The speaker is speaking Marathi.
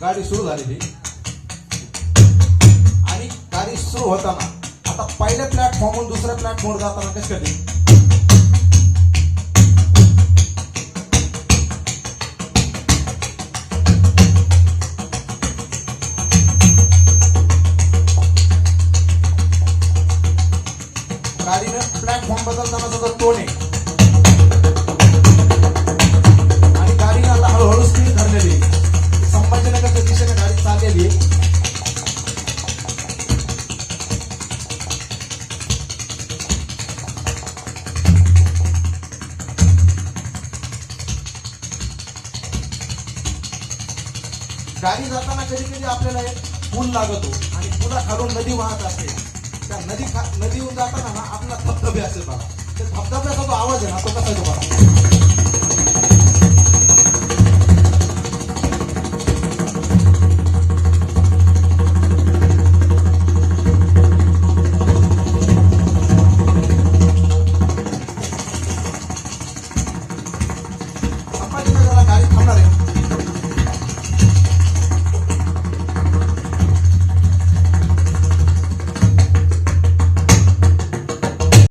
गाडी सुरू झाली ती आणि गाडी सुरू होताना आता पहिल्या प्लॅटफॉर्महून दुसऱ्या प्लॅटफॉर्म जाताना कशी कधी गाडीनं प्लॅटफॉर्म बदलताना सुद्धा आहे गाडी जाताना कधी कधी आपल्याला एक पूल लागतो आणि पुलाखालून नदी वाहत असते. त्या नदी खा नदी जाताना ना आपला धबधबे असेल बघा. त्या धबधब्याचा जो आवाज आहे ना तो कसा आहे बघा?